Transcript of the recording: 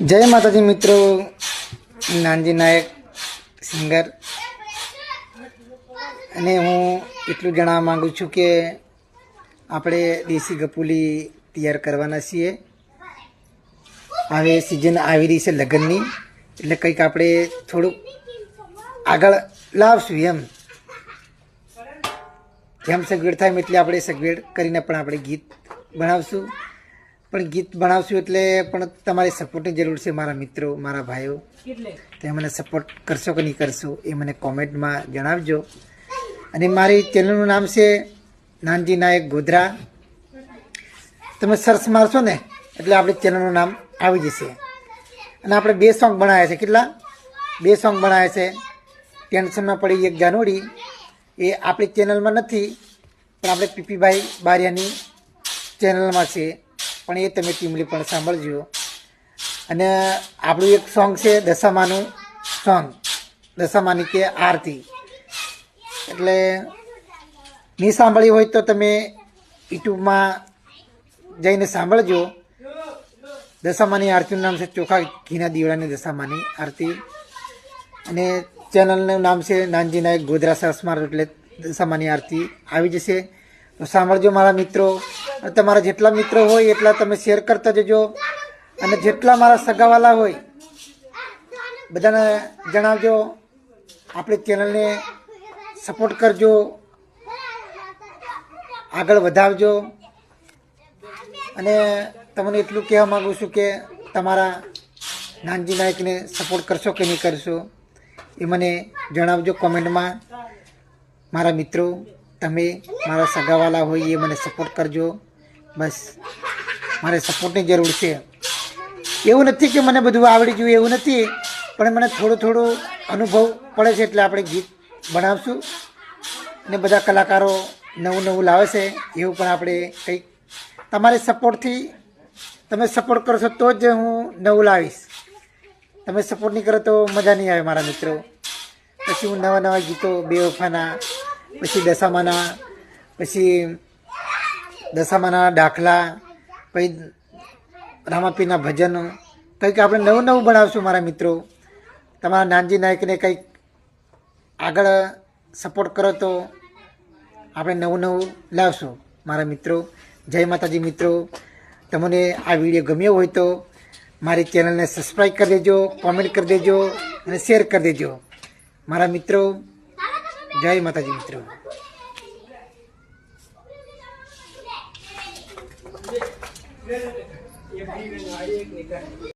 જય માતાજી મિત્રો. નાનજી નાયક સિંગર અને હું એટલું જણાવવા માગું છું કે આપણે દેશી ગપુલી તૈયાર કરવાના છીએ. હવે સિઝન આવી રહી છે લગ્નની, એટલે કંઈક આપણે થોડુંક આગળ લાવશું એમ. જેમ સગવડ થાય એટલે આપણે સગવડ કરીને પણ આપણે ગીત બનાવશું પણ ગીત ભણાવશું એટલે પણ તમારી સપોર્ટની જરૂર છે મારા મિત્રો મારા ભાઈઓ. તમે મને સપોર્ટ કરશો કે નહીં કરશો એ મને કોમેન્ટમાં જણાવજો. અને મારી ચેનલનું નામ છે નાનજી નાયક ગોધરા. તમે સર્ચ મારશો ને એટલે આપણી ચેનલનું નામ આવી જશે. અને આપણે બે સોંગ ભણાવ્યા છે કેટલા? બે સોંગ ભણાવ્યા છે. ટેન્શનમાં પડી એક જાનવડી. એ આપણી ચેનલમાં નથી પણ આપણે પીપીભાઈ બારિયાની ચેનલમાં છે. પણ એ તમે ટીમલી પણ સાંભળજો. અને આપણું એક સોંગ છે દશામાનું સોંગ દશામાની કે આરતી. એટલે નહીં સાંભળી હોય તો તમે યુટ્યુબમાં જઈને સાંભળજો. દશામાની આરતીનું નામ છે ચોખા ઘીના દીવડાની દશામાની આરતી. અને ચેનલનું નામ છે નાનજી નાયક ગોધરા સરસમાર એટલે દશામાની આરતી આવી જશે. તો સાંભળજો મારા મિત્રો. તમારા જેટલા મિત્રો હોય, એટલા તમે શેર કરતા જજો. અને જેટલા મારા સગાવાલા હોય, બધાને જણાવજો. આપણી ચેનલને સપોર્ટ કરજો. આગળ વધાવજો. અને તમને એટલું કહેવા માગું છું કે તમારા નાનજી નાયકને સપોર્ટ કરશો કે નહીં કરશો, એ મને જણાવજો કોમેન્ટમાં. મારા મિત્રો, તમે, મારા સગાવાલા હોય, એ મને સપોર્ટ કરજો. બસ. મારે સપોર્ટની જરૂર છે. એવું નથી કે મને બધું આવડી ગયું, એવું નથી. પણ મને થોડું થોડું અનુભવ પડે છે એટલે આપણે ગીત બનાવશું. અને બધા કલાકારો નવું નવું લાવે છે, એવું પણ આપણે કંઈક તમારે સપોર્ટથી તમે સપોર્ટ કરશો તો જ હું નવું લાવીશ. તમે સપોર્ટ નહીં કરો તો મજા નહીં આવે મારા મિત્રો. પછી હું નવા નવા ગીતો બે વફાના, પછી દશામાના, પછી દશામાના દાખલા પછી રામાપીના ભજનો. કંઈક આપણે નવું નવું બનાવશું મારા મિત્રો. તમારા નાનજી નાયકને કંઈક આગળ સપોર્ટ કરો તો આપણે નવું નવું લાવશું. મારા મિત્રો, જય માતાજી મિત્રો. તમને આ વીડિયો ગમ્યો હોય તો મારી ચેનલને સબસ્ક્રાઈબ કરી દેજો કોમેન્ટ કરી દેજો અને શેર કરી દેજો. મારા મિત્રો, જય માતાજી મિત્રો. एक